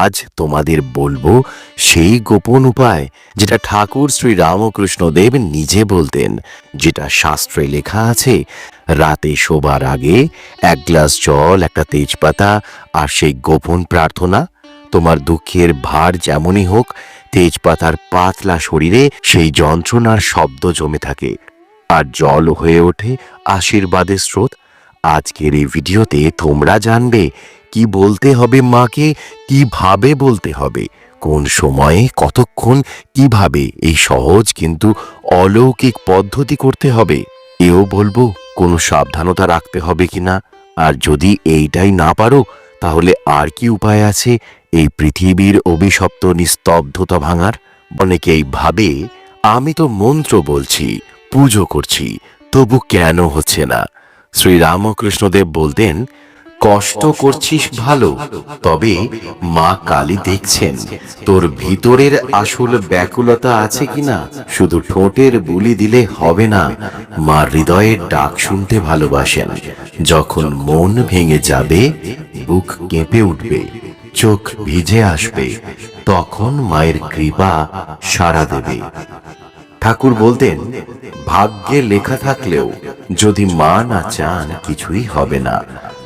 আজ তোমাদের বলব সেই গোপন উপায় যেটা ঠাকুর শ্রী রামকৃষ্ণ দেব নিজে বলতেন, যেটা শাস্ত্রে লেখা আছে, রাতে শোবার আগে এক গ্লাস জল, একটা তেজপাতা আর সেই গোপন প্রার্থনা, তোমার দুঃখের ভার যেমনই হোক, তেজপাতার পাতলা শরীরে সেই যন্ত্রণার শব্দ জমে থাকে। আর জল হয়ে ওঠে আশীর্বাদের স্রোত। আজকের এই ভিডিওতে তোমরা জানবে কি বলতে হবে মাকে? কীভাবে বলতে হবে? কোন সময়ে, কতক্ষণ, কীভাবে? এই সহজ কিন্তু অলৌকিক পদ্ধতি করতে হবে। এও বলব, কোনো সাবধানতা রাখতে হবে কিনা আর যদি এইটাই না পারো, তাহলে আর কি উপায় আছে? এই পৃথিবীর অভিশপ্ত নিস্তব্ধতা ভাঙার? অনেকেই ভাবে আমি তো মন্ত্র বলছি, পুজো করছি, তবু কেন হচ্ছে না? শ্রী রামকৃষ্ণদেব বলতেন কষ্ট করছিস ভালো, তবে মা কালী দেখছেন। তোর ভিতরের আসল ব্যাকুলতা আছে কিনা, শুধু ঠোঁটের বুলি দিলে হবে না, মা হৃদয়ের ডাক শুনতে ভালোবাসেন। যখন মন ভেঙে যাবে, বুক কেঁপে উঠবে, চোখ ভিজে আসবে, তখন মায়ের কৃপা সাড়া দেবে। ঠাকুর বলতেন, ভাগ্যে লেখা থাকলেও যদি মা না চান, কিছুই হবে না।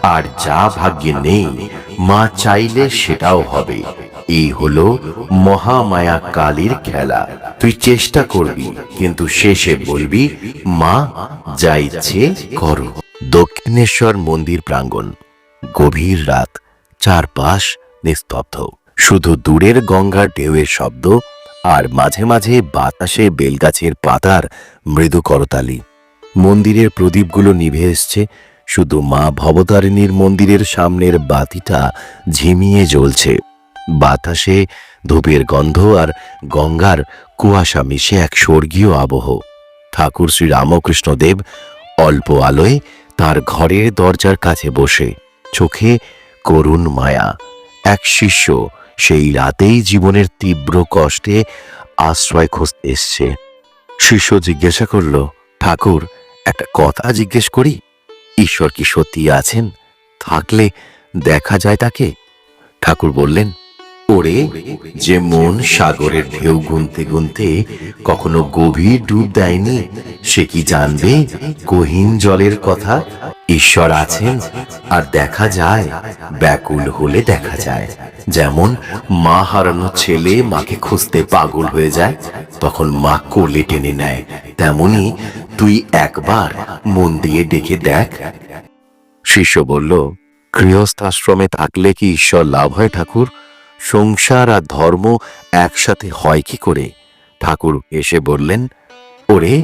আর যা ভাগ্যে নেই, মা চাইলে সেটাও হবে। এই হলো মহামায়া কালীর খেলা। তুই চেষ্টা করবি, কিন্তু শেষে বলবি, মা, যা ইচ্ছে করো। দক্ষিণেশ্বর মন্দির প্রাঙ্গণ, গভীর রাত, চারপাশ নিস্তব্ধ। শুধু দূরের গঙ্গার ঢেউয়ের শব্দ আর মাঝে মাঝে বাতাসে বেলগাছের পাতার মৃদু করতালি মন্দিরের প্রদীপগুলো নিভে এসছে শুধু মা ভবতারিণীর মন্দিরের সামনের বাতিটা ঝিমিয়ে জ্বলছে। বাতাসে ধূপের গন্ধ আর গঙ্গার কুয়াশা মিশে এক স্বর্গীয় আবহ। ঠাকুর শ্রী রামকৃষ্ণ দেব অল্প আলোয় তার ঘরের দরজার কাছে বসে, চোখে করুণ মায়া। এক শিষ্য সেই রাতেই জীবনের তীব্র কষ্টে আশ্রয় খুঁজতে এসছে। শিষ্য জিজ্ঞাসা করল, ঠাকুর, একটা কথা জিজ্ঞেস করি? ঈশ্বর কি সত্যি আছেন? থাকলে দেখা যায় তাকে। ঠাকুর বললেন, ওরে, যে মন সাগরের ঢেউ গুনতে গুনতে কখনো গভীর ডুব দেয়নি, সে কি জানবে গহীন জলের কথা? ঈশ্বর আছেন আর দেখা যায়, ব্যাকুল হলে দেখা যায়। যেমন মা হারানো ছেলে মাকে খুঁজতে পাগল হয়ে যায়, তখন মা কোলে টেনে নেয়, তেমনি তুই একবার মন দিয়ে ডেকে দেখ। শিষ্য বলল, গৃহস্থাশ্রমে থাকলে কি ঈশ্বর লাভ হয় ঠাকুর? সংসার আর ধর্ম একসাথে হয় কি করে? ঠাকুর এসে বললেন ওরে,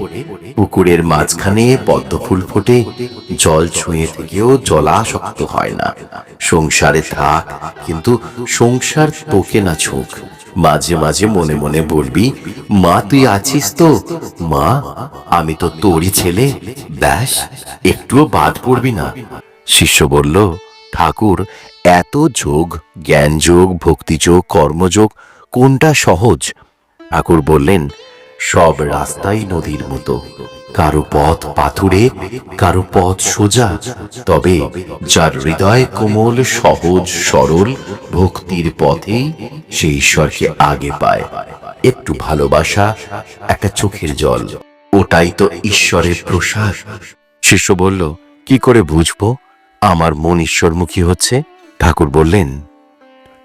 পুকুরের মাঝখানে পদ্ম ফুল ফোটে, জল ছুঁয়ে থেকেও জলাশক্ত হয় না। সংসারে থাক, কিন্তু সংসার তোকে না ছুঁক মাঝে মাঝে মনে মনে বলবি, মা, তুই আছিস তো? মা, আমি তো তোরই ছেলে। ব্যাস, একটুও বাদ পড়বি না। শিষ্য বলল, ঠাকুর, এত যোগ জ্ঞান যোগ ভক্তিযোগ, কর্মযোগ, কোনটা সহজ? ঠাকুর বললেন সব রাস্তাই নদীর মতো। কারও পথ পাথুরে, কারও পথ সোজা। তবে যার হৃদয় কোমল, সহজ, সরল, ভক্তির পথেই সে ঈশ্বরকে আগে পায়। একটু ভালোবাসা, একটা চোখের জল। ওটাই তো ঈশ্বরের প্রসাদ। শিষ্য বলল, কি করে বুঝব? আমার মন ঈশ্বরমুখী হচ্ছে? ঠাকুর বললেন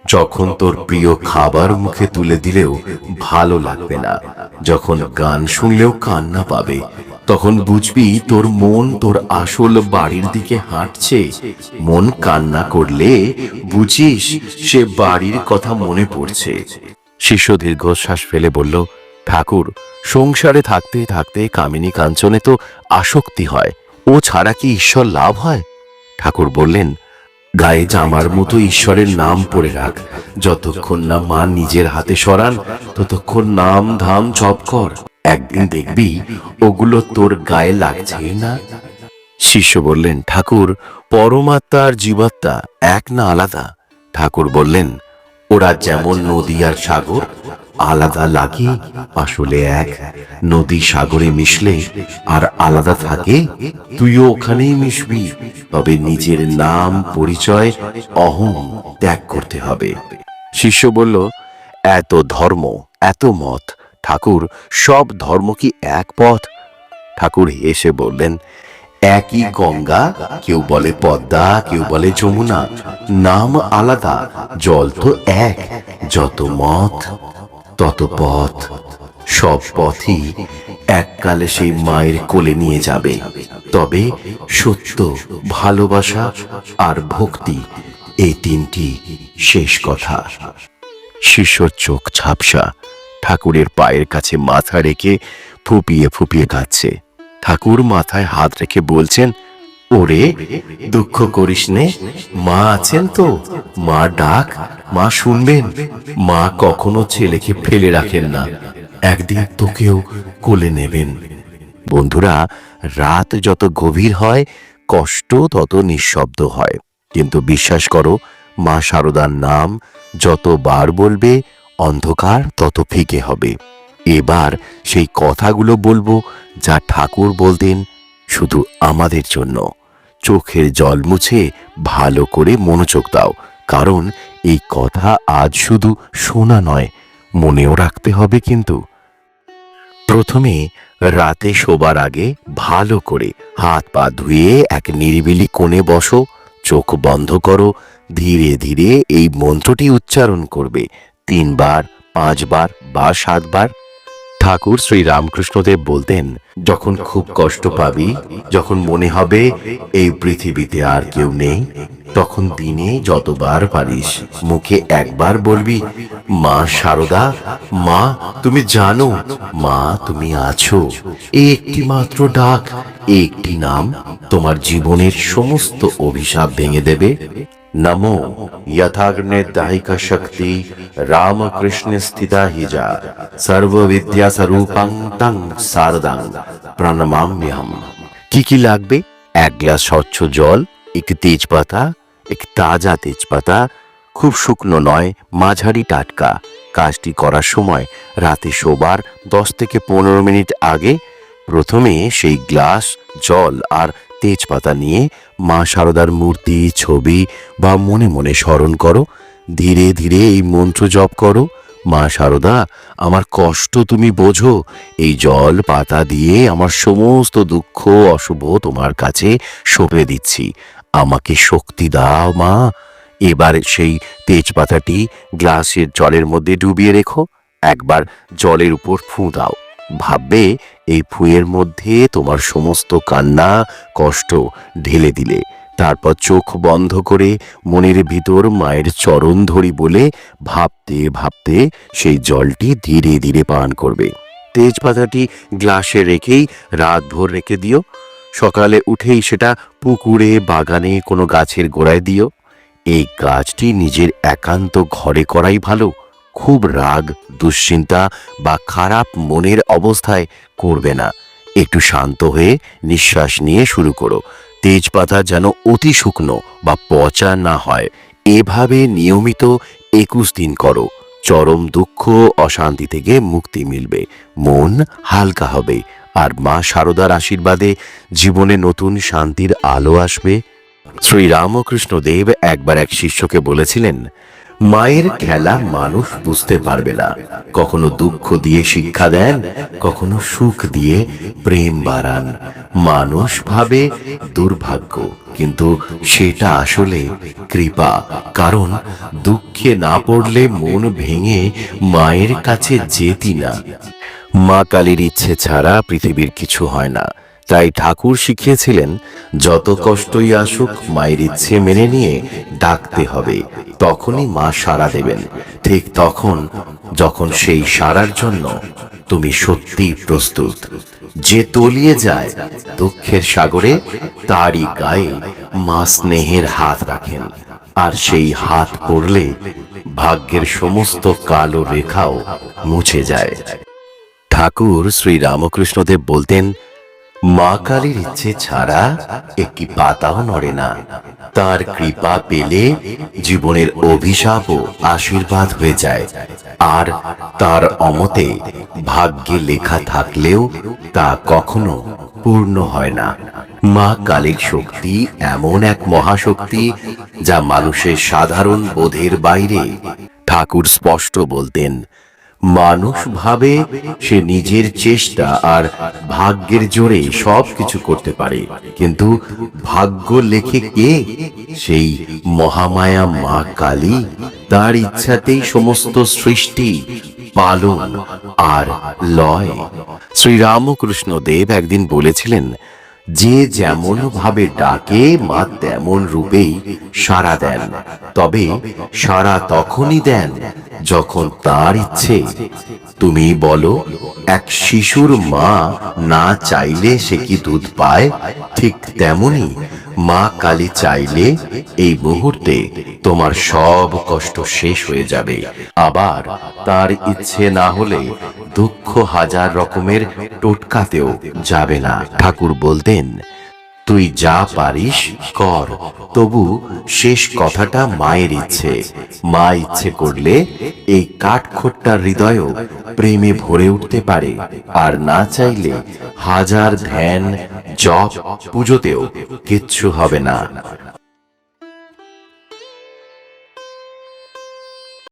যখন তোর প্রিয় খাবার মুখে তুলে দিলেও ভালো লাগবে না, যখন গান শুনলেও কান্না পাবে, তখন বুঝবি তোর মন তোর আসল বাড়ির দিকে হাঁটছে। মন কান্না করলে বুঝিস সে বাড়ির কথা মনে পড়ছে। শিষ্য দীর্ঘশ্বাস ফেলে বলল, ঠাকুর, সংসারে থাকতে থাকতে কামিনী কাঞ্চনে তো আসক্তি হয়। ও ছাড়া কি ঈশ্বর লাভ হয়? ঠাকুর বললেন গায়ে জামার মতো ঈশ্বরের নাম পড়ে রাখ। যতক্ষণ না মা নিজের হাতে সরান, ততক্ষণ নাম ধাম জপ কর। একদিন দেখবি ওগুলো তোর গায়ে লাগছে না। শিষ্য বললেন, ঠাকুর, পরমাত্মা আর জীবাত্মা এক না আলাদা। ঠাকুর বললেন, ওরা যেমন নদী আর সাগর আলাদা লাগে আসলে এক, নদী সাগরে মিশলে আর আলাদা থাকে, তুইও ওখানেই মিশবি, তবে নিজের নাম পরিচয় অহং ত্যাগ করতে হবে। শিষ্য বলল, এত ধর্ম, এত মত, ঠাকুর, সব ধর্ম কি এক পথ? ঠাকুর হেসে বললেন, একই গঙ্গা, কেউ বলে পদ্মা, কেউ বলে যমুনা, নাম আলাদা, জল তো এক, যত মত তত পথ সব পথই এককালে সেই মায়ের কোলে নিয়ে যাবে। তবে সত্য, ভালোবাসা আর ভক্তি এই তিনটি শেষ কথা। শিষ্যর চোখ ঝাপসা, ঠাকুরের পায়ের কাছে মাথা রেখে ফুপিয়ে ফুপিয়ে কাঁদছে। ঠাকুর মাথায় হাত রেখে বলছেন ওরে, দুঃখ করিস নে। মা আছেন তো। মা ডাক, মা শুনবেন। মা কখনো ছেলেকে ফেলে রাখেন না। একদিন তোকেও কোলে নেবেন। বন্ধুরা, রাত যত গভীর হয়, কষ্ট তত নিঃশব্দ হয়। কিন্তু বিশ্বাস করো, মা শারদার নাম যতবার বলবে, অন্ধকার তত ফিকে হবে। এবার সেই কথাগুলো বলব যা ঠাকুর বলতেন শুধু আমাদের জন্য। চোখের জল মুছে ভালো করে মনোযোগ দাও, কারণ এই কথা আজ শুধু শোনা নয়, মনেও রাখতে হবে কিন্তু। প্রথমে রাতে শোবার আগে ভালো করে হাত পা ধুয়ে এক নিরিবিলি কোণে বসো, চোখ বন্ধ করো, ধীরে ধীরে এই মন্ত্রটি উচ্চারণ করবে, তিনবার, পাঁচবার বা সাতবার। ঠাকুর শ্রী রামকৃষ্ণদেব বলতেন, যখন খুব কষ্ট পাবি, যখন মনে হবে এই পৃথিবীতে আর কেউ নেই, তখন দিনে যতবার পারিস মুখে একবার বলবি, মা শারদা মা, তুমি জানো, মা, তুমি আছো, একটি মাত্র ডাক, একটি নাম, তোমার জীবনের সমস্ত অভিশাপ ভেঙে দেবে নমো यथाग्ने दाहिका शक्ति राम कृष्ण स्थिता ही जा सर्व विद्या स्वरूपं তং শারদাং প্রণমাম্যহম কি কি লাগবে এক গ্লাস স্বচ্ছ জল একটি তেজপাতা একটি তাজা তেজপাতা খুব শুকনো নয় মাঝারি টাটকা কাজটি করার সময় রাতে শোবার দশ থেকে পনেরো মিনিট আগে প্রথমে সেই গ্লাস জল আর তেজপাতা নিয়ে মা শারদার মূর্তি, ছবি বা মনে মনে স্মরণ করো। ধীরে ধীরে এই মন্ত্র জপ করো। মা শারদা আমার কষ্ট তুমি বোঝো। এই জল পাতা দিয়ে আমার সমস্ত দুঃখ, অশুভ তোমার কাছে সঁপে দিচ্ছি। আমাকে শক্তি দাও মা। এবার সেই তেজপাতাটি গ্লাসের জলের মধ্যে ডুবিয়ে রেখো। একবার জলের উপর ফুঁ দাও। ভাববে, এই ফুয়ের মধ্যে তোমার সমস্ত কান্না, কষ্ট ঢেলে দিলে। তারপর চোখ বন্ধ করে মনের ভিতর মায়ের চরণ ধরি বলে ভাবতে ভাবতে সেই জলটি ধীরে ধীরে পান করবে। তেজপাতাটি গ্লাসে রেখেই রাত রাতভর রেখে দিও। সকালে উঠেই সেটা পুকুরে, বাগানে, কোনো গাছের গোড়ায় দিও। এই কাজটি নিজের একান্ত ঘরে করাই ভালো। খুব রাগ, দুশ্চিন্তা বা খারাপ মনের অবস্থায় করবে না। একটু শান্ত হয়ে নিঃশ্বাস নিয়ে শুরু করো। তেজপাতা যেন অতি শুকনো বা পচা না হয়। এভাবে নিয়মিত একুশ দিন করো। চরম দুঃখ অশান্তি থেকে মুক্তি মিলবে। মন হালকা হবে। আর মা শারদার আশীর্বাদে জীবনে নতুন শান্তির আলো আসবে। শ্রী রামকৃষ্ণ দেব একবার এক শিষ্যকে বলেছিলেন মায়ের খেলা মানুষ বুঝতে পারবে না। কখনো দুঃখ দিয়ে শিক্ষা দেন, কখনো সুখ দিয়ে প্রেম বাড়ান। মানুষ ভাবে দুর্ভাগ্য, কিন্তু সেটা আসলে কৃপা। কারণ দুঃখে না পড়লে মন ভেঙে মায়ের কাছে যেতি না। মা কালীর ইচ্ছে ছাড়া পৃথিবীর কিছু হয় না। তাই ঠাকুর শিখিয়েছিলেন, যত কষ্টই আসুক, মায়ের ইচ্ছে মেনে নিয়ে ডাকতে হবে। তখনই মা সাড়া দেবেন। ঠিক তখন, যখন সেই সাড়ার জন্য তুমি সত্যি প্রস্তুত। যে তলিয়ে যায় দুঃখের সাগরে, তারই গায়ে মা স্নেহের হাত রাখেন। আর সেই হাত পড়লে ভাগ্যের সমস্ত কালো রেখাও মুছে যায়। ঠাকুর শ্রী রামকৃষ্ণদেব বলতেন মা কালীর ইচ্ছে ছাড়া একটি পাতাও নড়ে না। তার কৃপা পেলে জীবনের অভিশাপ ও আশীর্বাদ হয়ে যায়। আর তার অমতে ভাগ্যে লেখা থাকলেও তা কখনো পূর্ণ হয় না। মা কালীর শক্তি এমন এক মহাশক্তি যা মানুষের সাধারণ বোধের বাইরে ঠাকুর স্পষ্ট বলতেন মানুষ ভাবে সে নিজের চেষ্টা আর ভাগ্যের জোরে সব কিছু করতে পারে। কিন্তু ভাগ্য লেখে কে? সেই মহামায়া মা কালী। তার ইচ্ছাতেই সমস্ত সৃষ্টি পালন আর লয়। শ্রীরামকৃষ্ণ দেব একদিন বলেছিলেন যে যেমন ভাবে ডাকে, মা তেমন রূপেই সাড়া দেন। তবে সাড়া তখনই দেন যখন তার ইচ্ছে। তুমি বলো, এক শিশুর মা না চাইলে সে কি দুধ পায়? ঠিক তেমনি মা কালী চাইলে এই মুহূর্তে তোমার সব কষ্ট শেষ হয়ে যাবে। আবার তার ইচ্ছে না হলে দুঃখ হাজার রকমের টোটকাতেও যাবে না। ঠাকুর বলতেন তুই যা পারিস কর। তবু শেষ কথাটা মায়ের ইচ্ছে। মা ইচ্ছে করলে এই কাঠখোট্টার হৃদয়ও প্রেমে ভরে উঠতে পারে। আর না চাইলে হাজার ধ্যান, জপ, পুজোতেও কিচ্ছু হবে না।